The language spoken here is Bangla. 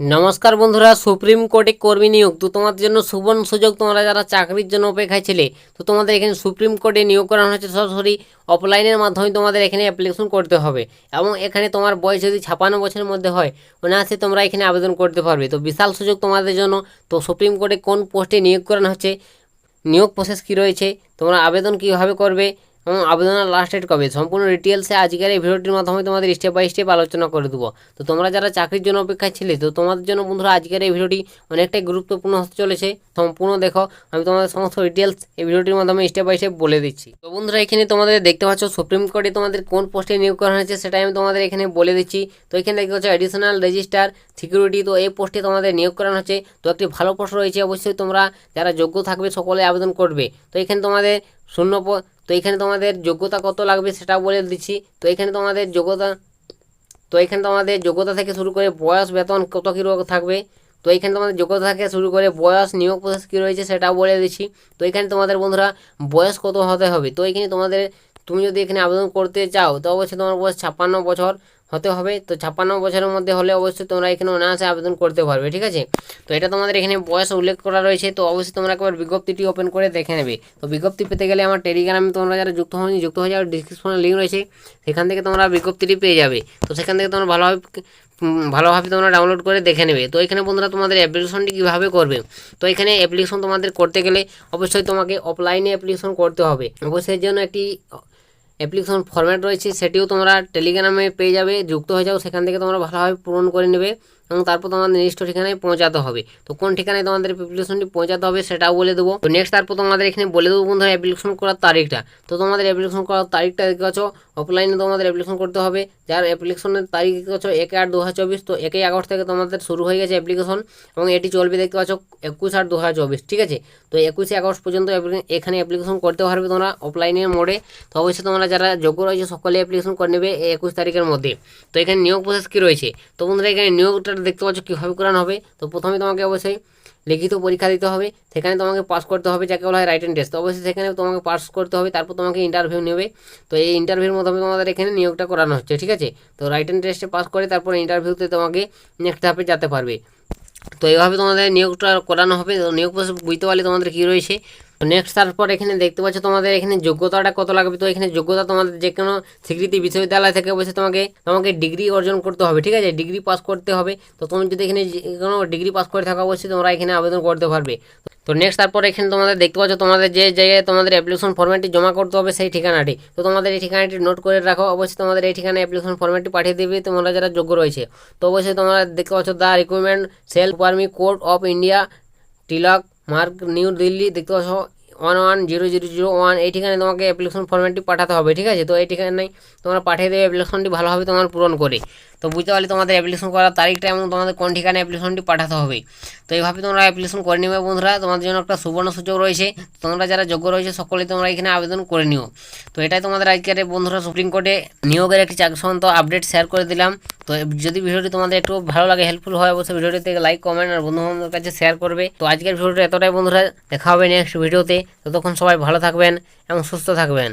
নমস্কার বন্ধুরা, সুপ্রিম কোর্টে কর্মী নিয়োগ। তো তোমাদের জন্য সুবর্ণ সুযোগ, তোমরা যারা চাকরির জন্য অপেক্ষায় ছিলে, তো তোমাদের এখানে সুপ্রিম কোর্টে নিয়োগ করানো হচ্ছে সরাসরি অফলাইনের মাধ্যমে তোমাদের এখানে অ্যাপ্লিকেশন করতে হবে। এবং এখানে তোমার বয়স যদি ছাপান্ন বছরের মধ্যে হয়, অনায়াসে তোমরা এখানে আবেদন করতে পারবে। তো বিশাল সুযোগ তোমাদের জন্য। তো সুপ্রিম কোর্টে কোন পোস্টে নিয়োগ করানো হচ্ছে, নিয়োগ প্রসেস কী রয়েছে, তোমরা আবেদন কীভাবে করবে এবং আবেদনের লাস্ট ডেট কবে? সম্পূর্ণ ডিটেলসে আজকের এই ভিডিওটির মাধ্যমে তোমাদের স্টেপ বাই স্টেপ আলোচনা করে দেবো। তো তোমরা যারা চাকরির জন্য অপেক্ষায় ছিলে, তো তোমাদের জন্য বন্ধুরা আজকের এই ভিডিওটি অনেকটাই গুরুত্বপূর্ণ হতে চলেছে। সম্পূর্ণ দেখো, আমি তোমাদের সমস্ত ডিটেলস এই ভিডিওটির মাধ্যমে স্টেপ বাই স্টেপ বলে দিচ্ছি। তো বন্ধুরা, এখানে তোমাদের দেখতে পাচ্ছ সুপ্রিম কোর্টে তোমাদের কোন পোস্টে নিয়োগ করা হয়েছে সেটাই আমি তোমাদের এখানে বলে দিচ্ছি। তো এখানে দেখতে পাচ্ছ অ্যাডিশনাল রেজিস্টার সিকিউরিটি তো এই পোস্টে তোমাদের নিয়োগ করানো হচ্ছে। তো একটি ভালো পোস্ট রয়েছে, অবশ্যই তোমরা যারা যোগ্য থাকবে সকলে আবেদন করবে। তো এখানে তোমাদের শূন্য তো এখানে তোমাদের যোগ্যতা কত লাগবে সেটা বলে দিচ্ছি। তো এখানে তোমাদের যোগ্যতা, তো এখানে তোমাদের যোগ্যতা থেকে শুরু করে বয়স, বেতন কত কী থাকবে। তো এখানে তোমাদের যোগ্যতা থেকে শুরু করে বয়স, নিয়োগ প্রসেস কী রয়েছে সেটাও বলে দিচ্ছি। তো এখানে তোমাদের বন্ধুরা বয়স কত হতে হবে। তো এখানে তোমাদের, তুমি যদি এখানে আবেদন করতে চাও, তো অবশ্যই তোমার বয়স ছাপ্পান্ন বছর। হতে হবে। তো ছাপ্পান্ন বছরের মধ্যে হলে অবশ্যই তোমরা এখানে অনায়াসে আবেদন করতে পারবে, ঠিক আছে? তো এটা তোমাদের এখানে বয়স উল্লেখ করা রয়েছে, তো অবশ্যই তোমরা একবার বিজ্ঞপ্তিটি ওপেন করে দেখে নেবে। তো বিজ্ঞপ্তি পেতে গেলে আমার টেলিগ্রামে তোমরা যারা যুক্ত হয়নি যুক্ত হয়ে যাবে ডিসক্রিপশনে লিঙ্ক রয়েছে, সেখান থেকে তোমরা বিজ্ঞপ্তিটি পেয়ে যাবে। তো সেখান থেকে তোমরা ভালোভাবে ভালোভাবে তোমরা ডাউনলোড করে দেখে নেবে। তো এখানে বন্ধুরা তোমাদের অ্যাপ্লিকেশনটি কীভাবে করবে? তো এখানে অ্যাপ্লিকেশন তোমাদের করতে গেলে অবশ্যই তোমাকে অফলাইনে অ্যাপ্লিকেশন করতে হবে। অবশ্যই জন্য একটি অ্যাপ্লিকেশন ফরম্যাট রয়েছে, সেটিও তোমরা টেলিগ্রামে পেয়ে যাবে, যুক্ত হয়ে যাও, সেখান থেকে তোমরা ভালোভাবে পূরণ করে নেবে এবং তারপর তোমাদের নির্দিষ্ট ঠিকানায় পৌঁছাতে হবে। তো কোন ঠিকানায় তোমাদের অ্যাপ্লিকেশনটি পৌঁছাতে হবে সেটাও বলে দেবো। তো নেক্সট তারপর তোমাদের এখানে বলে দেবো বন্ধুরা অ্যাপ্লিকেশন করার তারিখটা। তো তোমাদের অ্যাপ্লিকেশন করার তারিখটা দেখতে পাচ্ছ অফলাইনে তোমাদের অ্যাপ্লিকেশন করতে হবে। যার অ্যাপ্লিকেশনের তারিখ দেখতে পাচ্ছ, এক আট দু চব্বিশ, তো একই আগস্ট থেকে তোমাদের শুরু হয়ে গেছে অ্যাপ্লিকেশন এবং এটি চলবে দেখতে পাচ্ছ একুশ আট দু চব্বিশ, ঠিক আছে? তো একুশে আগস্ট পর্যন্ত এখানে অ্যাপ্লিকেশন করতে পারবে তোমরা অফলাইনের মোডে। তো অবশ্যই তোমরা যারা যোগ্য রয়েছে সকলে অ্যাপ্লিকেশন করে নেবে একুশ তারিখের মধ্যে। তো এখানে নিয়োগ প্রসেস কী রয়েছে? তো বন্ধুরা, এখানে নিয়োগটা দেখতে পাচ্ছ কীভাবে করানো হবে? তো প্রথমে তোমাকে অবশ্যই লিখিত পরীক্ষা দিতে হবে। সেখানে তোমাকে পাস করতে হবে, যাকে বলা হয় রাইট অ্যান্ড টেস্ট তো অবশ্যই সেখানে তোমাকে পাস করতে হবে, তারপর তোমাকে ইন্টারভিউ নেবে। তো এই ইন্টারভিউর মাধ্যমে তোমাদের এখানে নিয়োগটা করানো হচ্ছে, ঠিক আছে? তো রাইট অ্যান্ড টেস্টে পাস করে তারপর ইন্টারভিউতে তোমাকে নেক্সট ধাপে যেতে পারবে। তো এইভাবে তোমাদের নিয়োগটা করানো হবে। তো নিয়োগ প্রসেস বুঝতে পারলে তোমাদের কী রয়েছে? নেক্সট তারপর এখানে দেখতে পাচ্ছ তোমাদের এখানে যোগ্যতাটা কত লাগবে? তো এখানে যোগ্যতা তোমাদের যে কোনো স্বীকৃতি বিশ্ববিদ্যালয় থেকে অবশ্যই তোমাকে তোমাকে ডিগ্রি অর্জন করতে হবে, ঠিক আছে? ডিগ্রি পাস করতে হবে। তো তুমি যদি এখানে যে কোনো ডিগ্রি পাস করে থাকা, অবশ্যই তোমরা এখানে আবেদন করতে পারবে। তো নেক্সট তারপর এখানে তোমাদের দেখতে পাচ্ছ তোমাদের যে জায়গায় তোমাদের অ্যাপ্লিকেশন ফর্মেটটি জমা করতে হবে সেই ঠিকানাটি। তো তোমাদের এই ঠিকানাটি নোট করে রাখো, অবশ্যই তোমাদের এই ঠিকানায় অ্যাপ্লিকেশন ফর্মেটটি পাঠিয়ে দেবে, তোমরা যারা যোগ্য রয়েছে। তো অবশ্যই তোমরা দেখতে পাচ্ছ the recruitment cell army court of India Tilak Marg new Delhi, দেখতে পাচ্ছ? One one zero zero zero one এই ঠিকানায় তোমাকে অ্যাপ্লিকেশন ফর্মেটটি পাঠাতে হবে, ঠিক আছে? তো এই ঠিকানায় তোমরা পাঠিয়ে দেবে অ্যাপ্লিকেশনটি ভালোভাবে তোমার পূরণ করে। তো বুঝতে পারলে তোমাদের অ্যাপ্লিকেশন করার তারিখটা এবং তোমাদের কোন ঠিকানায় অ্যাপ্লিকেশনটি পাঠাতে হবে। তো এইভাবে তোমরা অ্যাপ্লিকেশন করে নেবে বন্ধুরা। তোমাদের জন্য একটা সুবর্ণ সুযোগ রয়েছে। তোমরা যারা যোগ্য রয়েছে সকলেই তোমরা এখানে আবেদন করে নিও। তো এটাই তোমাদের আজকের বন্ধুরা সুপ্রিম কোর্টে নিয়োগের একটি চাকরি সম্বন্ধ আপডেট শেয়ার করে দিলাম। তো যদি ভিডিওটি তোমাদের একটু ভালো লাগে হেল্পফুল হয়, অবশ্যই ভিডিওটি থেকে লাইক কমেন্ট আর বন্ধু কাছে শেয়ার করবে। তো আজকের ভিডিওটা এতটাই বন্ধুরা। দেখা হবে নেক্সট ভিডিওতে ততক্ষণ সবাই ভালো থাকবেন এবং সুস্থ থাকবেন।